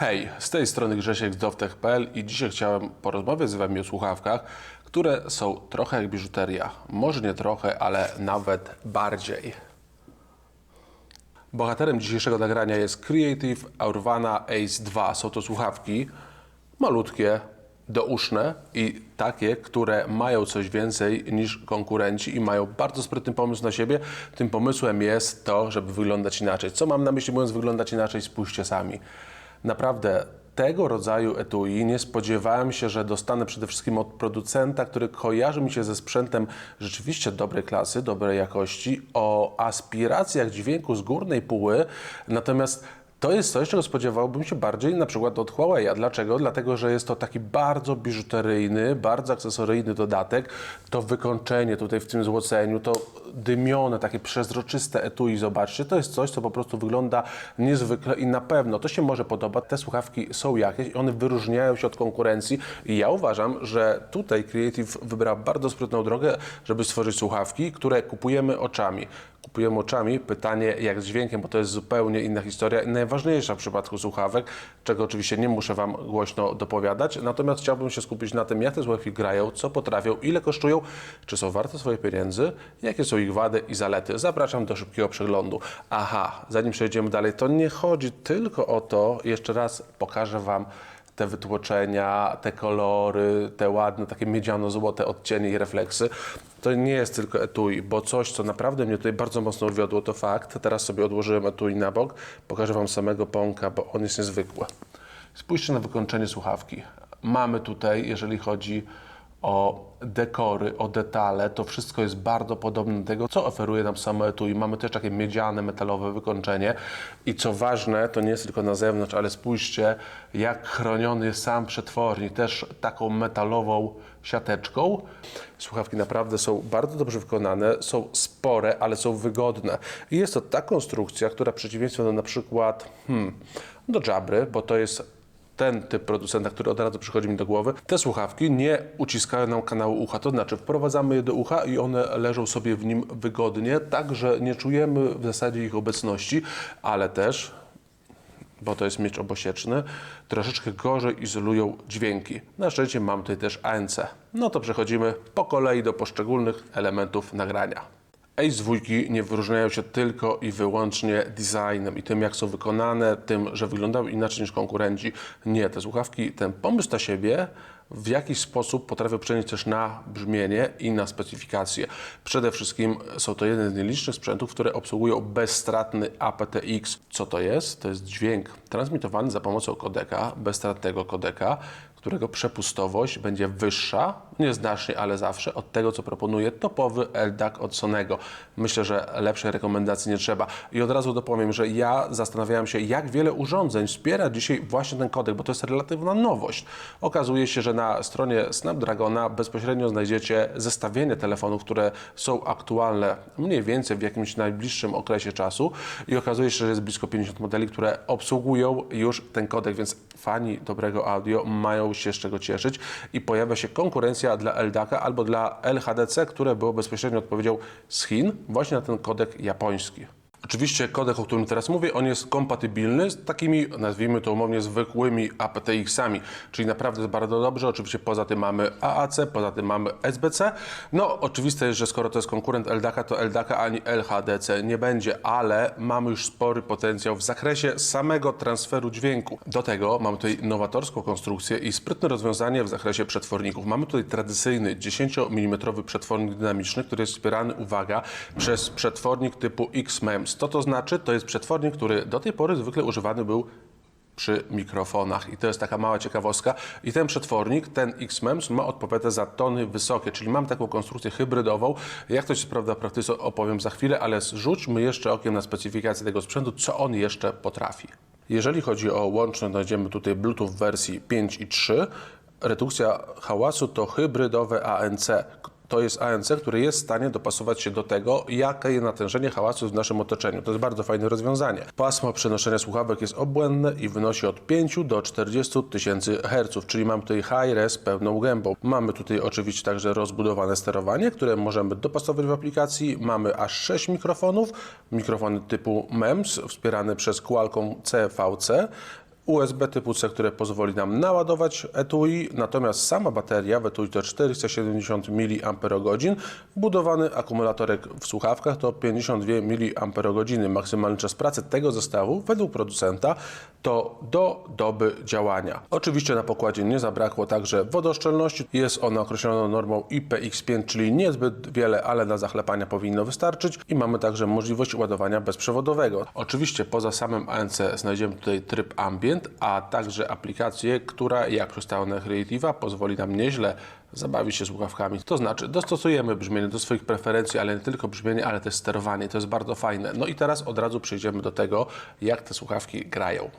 Hej, z tej strony Grzesiek z Dowtech.pl i dzisiaj chciałem porozmawiać z Wami o słuchawkach, które są trochę jak biżuteria. Może nie trochę, ale nawet bardziej. Bohaterem dzisiejszego nagrania jest Creative Aurvana Ace 2. Są to słuchawki malutkie, douszne i takie, które mają coś więcej niż konkurenci i mają bardzo sprytny pomysł na siebie. Tym pomysłem jest to, żeby wyglądać inaczej. Co mam na myśli mówiąc wyglądać inaczej? Spójrzcie sami. Naprawdę tego rodzaju etui nie spodziewałem się, że dostanę przede wszystkim od producenta, który kojarzy mi się ze sprzętem rzeczywiście dobrej klasy, dobrej jakości, o aspiracjach dźwięku z górnej póły, natomiast to jest coś, czego spodziewałbym się bardziej na przykład od Huawei. Dlaczego? Dlatego, że jest to taki bardzo biżuteryjny, bardzo akcesoryjny dodatek. To wykończenie tutaj w tym złoceniu, to dymione, takie przezroczyste etui, zobaczcie, to jest coś, co po prostu wygląda niezwykle i na pewno to się może podobać. Te słuchawki są jakieś i one wyróżniają się od konkurencji i ja uważam, że tutaj Creative wybrał bardzo sprytną drogę, żeby stworzyć słuchawki, które kupujemy oczami kupujemy oczami. Pytanie jak z dźwiękiem, bo to jest zupełnie inna historia najważniejsza w przypadku słuchawek, czego oczywiście nie muszę Wam głośno dopowiadać. Natomiast chciałbym się skupić na tym, jak te słuchawki grają, co potrafią, ile kosztują, czy są warte swoich pieniędzy, jakie są ich wady i zalety. Zapraszam do szybkiego przeglądu. Aha, zanim przejdziemy dalej, to nie chodzi tylko o to, jeszcze raz pokażę Wam te wytłoczenia, te kolory, te ładne, takie miedziano-złote odcienie i refleksy. To nie jest tylko etui, bo coś, co naprawdę mnie tutaj bardzo mocno uwiodło, to fakt. Teraz sobie odłożyłem etui na bok. Pokażę Wam samego pąka, bo on jest niezwykły. Spójrzcie na wykończenie słuchawki. Mamy tutaj, jeżeli chodzi o dekory, o detale, to wszystko jest bardzo podobne do tego, co oferuje nam samo etui. Mamy też takie miedziane, metalowe wykończenie i co ważne, to nie jest tylko na zewnątrz, ale spójrzcie, jak chroniony jest sam przetwornik, też taką metalową siateczką. Słuchawki naprawdę są bardzo dobrze wykonane, są spore, ale są wygodne. I jest to ta konstrukcja, która w przeciwieństwie do na przykład hmm, do Jabry, bo to jest ten typ producenta, który od razu przychodzi mi do głowy, te słuchawki nie uciskają nam kanału ucha. To znaczy wprowadzamy je do ucha i one leżą sobie w nim wygodnie, tak że nie czujemy w zasadzie ich obecności, ale też bo to jest miecz obosieczny, troszeczkę gorzej izolują dźwięki. Na szczęście mam tutaj też ANC. No to przechodzimy po kolei do poszczególnych elementów nagrania. Ace dwójki nie wyróżniają się tylko i wyłącznie designem i tym, jak są wykonane, tym, że wyglądają inaczej niż konkurenci. Nie, te słuchawki, ten pomysł na siebie w jakiś sposób potrafią przenieść też na brzmienie i na specyfikację. Przede wszystkim są to jeden z nielicznych sprzętów, które obsługują bezstratny aptX. Co to jest? To jest dźwięk transmitowany za pomocą kodeka, bezstratnego kodeka, którego przepustowość będzie wyższa, nieznacznie, ale zawsze, od tego, co proponuje topowy LDAC od Sonego. Myślę, że lepszej rekomendacji nie trzeba. I od razu dopowiem, że ja zastanawiałem się, jak wiele urządzeń wspiera dzisiaj właśnie ten kodek, bo to jest relatywna nowość. Okazuje się, że na stronie Snapdragona bezpośrednio znajdziecie zestawienie telefonów, które są aktualne mniej więcej w jakimś najbliższym okresie czasu i okazuje się, że jest blisko 50 modeli, które obsługują już ten kodek, więc fani dobrego audio mają się z czego cieszyć i pojawia się konkurencja dla LDAC albo dla LHDC, które było bezpośrednio odpowiedzią z Chin właśnie na ten kodek japoński. Oczywiście kodek, o którym teraz mówię, on jest kompatybilny z takimi, nazwijmy to umownie, zwykłymi aptX-ami, czyli naprawdę bardzo dobrze. Oczywiście poza tym mamy AAC, poza tym mamy SBC. No, oczywiste jest, że skoro to jest konkurent LDAC, to LDAC ani LHDC nie będzie, ale mamy już spory potencjał w zakresie samego transferu dźwięku. Do tego mamy tutaj nowatorską konstrukcję i sprytne rozwiązanie w zakresie przetworników. Mamy tutaj tradycyjny 10 mm przetwornik dynamiczny, który jest wspierany, uwaga, przez przetwornik typu X-MEMS. Co to znaczy? To jest przetwornik, który do tej pory zwykle używany był przy mikrofonach. I to jest taka mała ciekawostka. I ten przetwornik, ten X-MEMS ma odpowiadać za tony wysokie, czyli mam taką konstrukcję hybrydową. Jak to się sprawdza w praktyce opowiem za chwilę, ale rzućmy jeszcze okiem na specyfikację tego sprzętu, co on jeszcze potrafi. Jeżeli chodzi o łączność, znajdziemy tutaj Bluetooth wersji 5 i 3. Redukcja hałasu to hybrydowe ANC. To jest ANC, który jest w stanie dopasować się do tego, jakie jest natężenie hałasu w naszym otoczeniu. To jest bardzo fajne rozwiązanie. Pasmo przenoszenia słuchawek jest obłędne i wynosi od 5 do 40 tysięcy Hz, czyli mam tutaj high res pełną gębą. Mamy tutaj oczywiście także rozbudowane sterowanie, które możemy dopasować w aplikacji. Mamy aż 6 mikrofonów, mikrofony typu MEMS wspierane przez Qualcomm CVC USB typu C, które pozwoli nam naładować etui, natomiast sama bateria w etui to 470 mAh, budowany akumulatorek w słuchawkach to 52 mAh. Maksymalny czas pracy tego zestawu według producenta to do doby działania. Oczywiście na pokładzie nie zabrakło także wodoszczelności. Jest ona określona normą IPX5, czyli niezbyt wiele, ale na zachlepania powinno wystarczyć i mamy także możliwość ładowania bezprzewodowego. Oczywiście poza samym ANC znajdziemy tutaj tryb ambient, a także aplikację, która jak przystało na Creative'a pozwoli nam nieźle zabawić się słuchawkami. To znaczy dostosujemy brzmienie do swoich preferencji, ale nie tylko brzmienie, ale też sterowanie. To jest bardzo fajne. No i teraz od razu przejdziemy do tego, jak te słuchawki grają.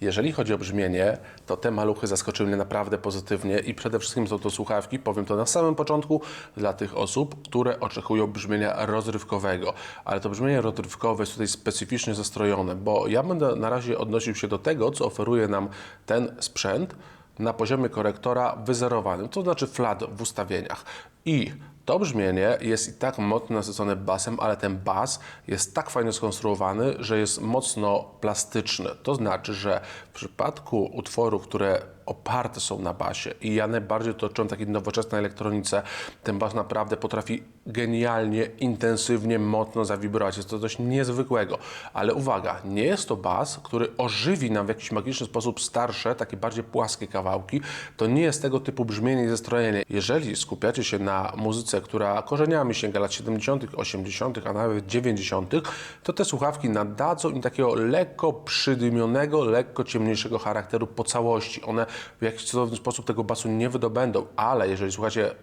Jeżeli chodzi o brzmienie, to te maluchy zaskoczyły mnie naprawdę pozytywnie i przede wszystkim są to słuchawki, powiem to na samym początku, dla tych osób, które oczekują brzmienia rozrywkowego. Ale to brzmienie rozrywkowe jest tutaj specyficznie zastrojone, bo ja będę na razie odnosił się do tego, co oferuje nam ten sprzęt na poziomie korektora wyzerowanym, to znaczy flat w ustawieniach. I to brzmienie jest i tak mocno nasycone basem, ale ten bas jest tak fajnie skonstruowany, że jest mocno plastyczny. To znaczy, że w przypadku utworów, które oparte są na basie i ja najbardziej to czułem takiej nowoczesnej elektronice, ten bas naprawdę potrafi genialnie, intensywnie, mocno zawibrować. Jest to coś niezwykłego. Ale uwaga, nie jest to bas, który ożywi nam w jakiś magiczny sposób starsze, takie bardziej płaskie kawałki. To nie jest tego typu brzmienie i zestrojenie. Jeżeli skupiacie się na muzyce, która korzeniami sięga lat 70., 80., a nawet 90., to te słuchawki nadadzą im takiego lekko przydymionego, lekko ciemniejszego charakteru po całości. One w jakiś cudowny sposób tego basu nie wydobędą, ale jeżeli słuchacie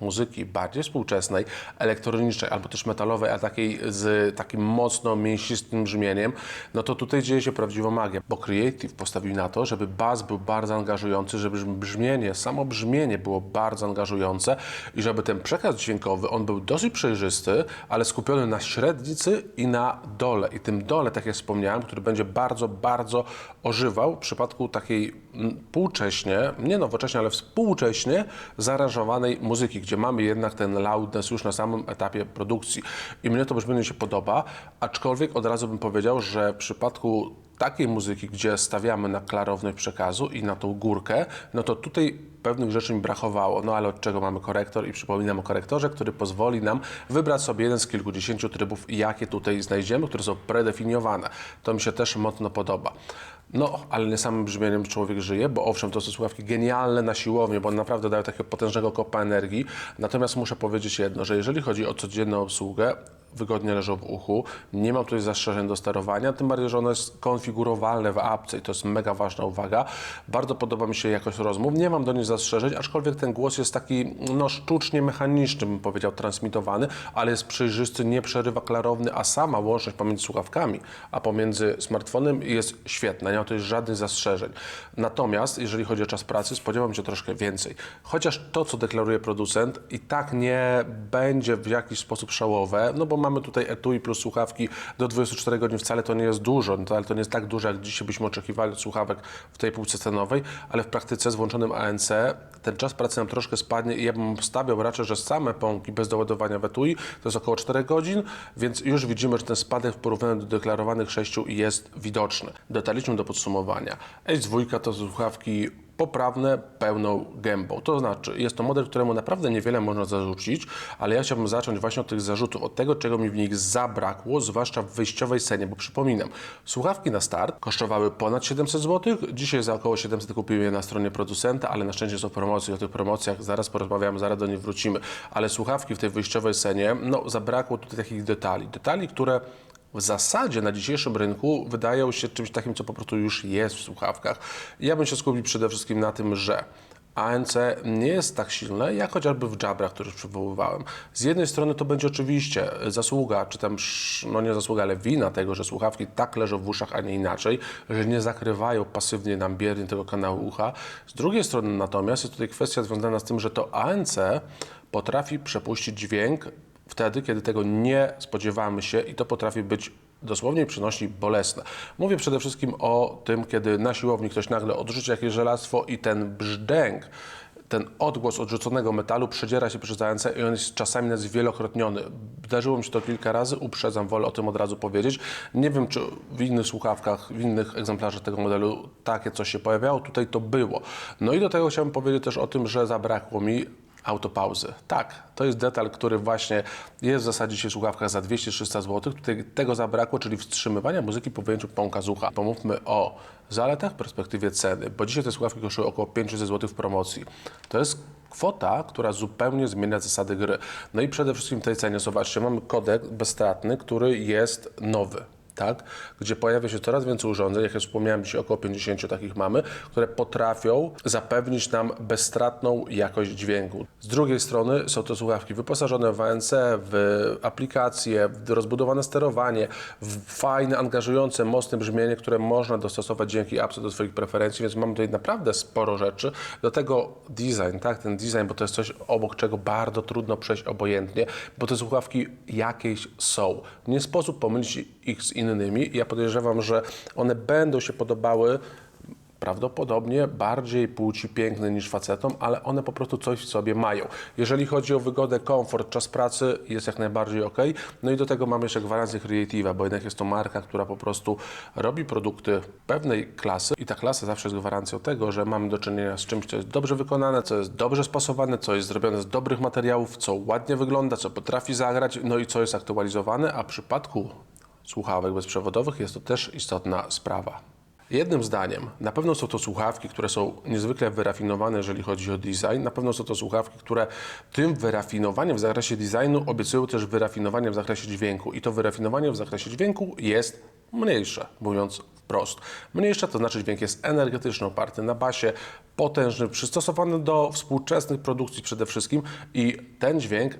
muzyki bardziej współczesnej, elektronicznej albo też metalowej, a takiej z takim mocno mięsistym brzmieniem, no to tutaj dzieje się prawdziwa magia, bo Creative postawił na to, żeby bas był bardzo angażujący, żeby brzmienie, samo brzmienie było bardzo angażujące i żeby ten przekaz dźwiękowy, on był dosyć przejrzysty, ale skupiony na średnicy i na dole. I tym dole, tak jak wspomniałem, który będzie bardzo, bardzo ożywał w przypadku takiej mm, półcześnie, nie nowocześnie, ale współcześnie zaaranżowanej muzyki, gdzie mamy jednak ten loudness już na samym etapie produkcji. I mnie to brzmienie się podoba, aczkolwiek od razu bym powiedział, że w przypadku takiej muzyki, gdzie stawiamy na klarowność przekazu i na tą górkę, no to tutaj pewnych rzeczy mi brakowało. No ale od czego mamy korektor? I przypominam o korektorze, który pozwoli nam wybrać sobie jeden z kilkudziesięciu trybów, jakie tutaj znajdziemy, które są predefiniowane. To mi się też mocno podoba. No, ale nie samym brzmieniem człowiek żyje, bo owszem, to są słuchawki genialne na siłownię, bo naprawdę dają takiego potężnego kopa energii. Natomiast muszę powiedzieć jedno, że jeżeli chodzi o codzienną obsługę, wygodnie leżą w uchu, nie mam tutaj zastrzeżeń do sterowania, tym bardziej, że ono jest konfigurowalne w apce i to jest mega ważna uwaga. Bardzo podoba mi się jakość rozmów, nie mam do niej zastrzeżeń, aczkolwiek ten głos jest taki no, sztucznie mechaniczny, bym powiedział, transmitowany, ale jest przejrzysty, nie przerywa klarowny, a sama łączność pomiędzy słuchawkami, a pomiędzy smartfonem jest świetna, nie ma tutaj żadnych zastrzeżeń. Natomiast, jeżeli chodzi o czas pracy, spodziewam się troszkę więcej. Chociaż to, co deklaruje producent, i tak nie będzie w jakiś sposób szałowe, no bo mamy tutaj etui plus słuchawki do 24 godzin, wcale to nie jest dużo, no to, ale to nie jest tak dużo, jak dzisiaj byśmy oczekiwali od słuchawek w tej półce cenowej, ale w praktyce z włączonym ANC ten czas pracy nam troszkę spadnie i ja bym stawiał raczej, że same pąki bez doładowania w etui to jest około 4 godzin, więc już widzimy, że ten spadek w porównaniu do deklarowanych 6 jest widoczny. Detalicznym do podsumowania. S2 to słuchawki poprawne pełną gębą. To znaczy, jest to model, któremu naprawdę niewiele można zarzucić, ale ja chciałbym zacząć właśnie od tych zarzutów, od tego, czego mi w nich zabrakło, zwłaszcza w wyjściowej cenie, bo przypominam, słuchawki na start kosztowały ponad 700 zł, dzisiaj za około 700 kupiłem je na stronie producenta, ale na szczęście są promocje, o tych promocjach zaraz porozmawiamy, zaraz do nich wrócimy, ale słuchawki w tej wyjściowej cenie, no zabrakło tutaj takich detali, detali, które w zasadzie na dzisiejszym rynku wydają się czymś takim, co po prostu już jest w słuchawkach. Ja bym się skupił przede wszystkim na tym, że ANC nie jest tak silne, jak chociażby w Jabrach, które przywoływałem. Z jednej strony to będzie oczywiście zasługa, czy tam, no nie zasługa, ale wina tego, że słuchawki tak leżą w uszach, a nie inaczej, że nie zakrywają pasywnie nam biernie tego kanału ucha. Z drugiej strony natomiast jest tutaj kwestia związana z tym, że to ANC potrafi przepuścić dźwięk wtedy, kiedy tego nie spodziewamy się i to potrafi być dosłownie przynosi bolesne. Mówię przede wszystkim o tym, kiedy na siłowni ktoś nagle odrzuci jakieś żelastwo i ten brzdęk ten odgłos odrzuconego metalu przedziera się przez ANC i on jest czasami nawet zwielokrotniony. Zdarzyło mi się to kilka razy, uprzedzam, wolę o tym od razu powiedzieć. Nie wiem, czy w innych słuchawkach, w innych egzemplarzach tego modelu takie coś się pojawiało, tutaj to było. No i do tego chciałbym powiedzieć też o tym, że zabrakło mi autopauzy. Tak, to jest detal, który właśnie jest w zasadzie dzisiaj w słuchawkach za 200-300 zł. Tutaj tego zabrakło, czyli wstrzymywania muzyki po wyjęciu pąka z ucha. Pomówmy o zaletach w perspektywie ceny, bo dzisiaj te słuchawki kosztują około 500 zł w promocji. To jest kwota, która zupełnie zmienia zasady gry. No i przede wszystkim tej cenie, zobaczcie, mamy kodek bezstratny, który jest nowy tak, gdzie pojawia się coraz więcej urządzeń, jak ja wspomniałem, dzisiaj około 50 takich mamy, które potrafią zapewnić nam bezstratną jakość dźwięku. Z drugiej strony są to słuchawki wyposażone w ANC, w aplikacje, w rozbudowane sterowanie, w fajne, angażujące, mocne brzmienie, które można dostosować dzięki appce do swoich preferencji, więc mamy tutaj naprawdę sporo rzeczy. Do tego design, tak, ten design, bo to jest coś, obok czego bardzo trudno przejść obojętnie, bo te słuchawki jakieś są. Nie sposób pomylić ich z innymi. Ja podejrzewam, że one będą się podobały prawdopodobnie bardziej płci pięknej niż facetom, ale one po prostu coś w sobie mają. Jeżeli chodzi o wygodę, komfort, czas pracy, jest jak najbardziej ok. No i do tego mamy jeszcze gwarancję Creative'a, bo jednak jest to marka, która po prostu robi produkty pewnej klasy i ta klasa zawsze jest gwarancją tego, że mamy do czynienia z czymś, co jest dobrze wykonane, co jest dobrze spasowane, co jest zrobione z dobrych materiałów, co ładnie wygląda, co potrafi zagrać, no i co jest aktualizowane, a w przypadku słuchawek bezprzewodowych jest to też istotna sprawa. Jednym zdaniem, na pewno są to słuchawki, które są niezwykle wyrafinowane, jeżeli chodzi o design. Na pewno są to słuchawki, które tym wyrafinowaniem w zakresie designu obiecują też wyrafinowanie w zakresie dźwięku. I to wyrafinowanie w zakresie dźwięku jest mniejsze, mówiąc wprost. Mniejsze to znaczy dźwięk jest energetyczny, oparty na basie, potężny, przystosowany do współczesnych produkcji przede wszystkim i ten dźwięk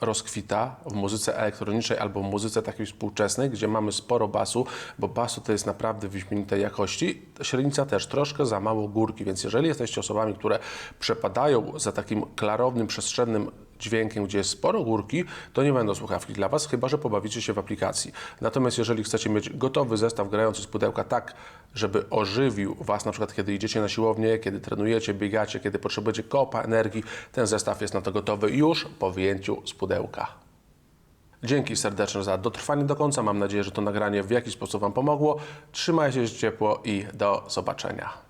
rozkwita w muzyce elektronicznej albo w muzyce takiej współczesnej, gdzie mamy sporo basu, bo basu to jest naprawdę wyśmienitej jakości. Średnica też troszkę za mało górki, więc jeżeli jesteście osobami, które przepadają za takim klarownym, przestrzennym dźwiękiem, gdzie jest sporo górki, to nie będą słuchawki dla Was, chyba że pobawicie się w aplikacji. Natomiast jeżeli chcecie mieć gotowy zestaw grający z pudełka tak, żeby ożywił Was na przykład kiedy idziecie na siłownię, kiedy trenujecie, biegacie, kiedy potrzebujecie kopa energii, ten zestaw jest na to gotowy już po wyjęciu z pudełka. Dzięki serdeczne za dotrwanie do końca. Mam nadzieję, że to nagranie w jakiś sposób Wam pomogło. Trzymajcie się ciepło i do zobaczenia.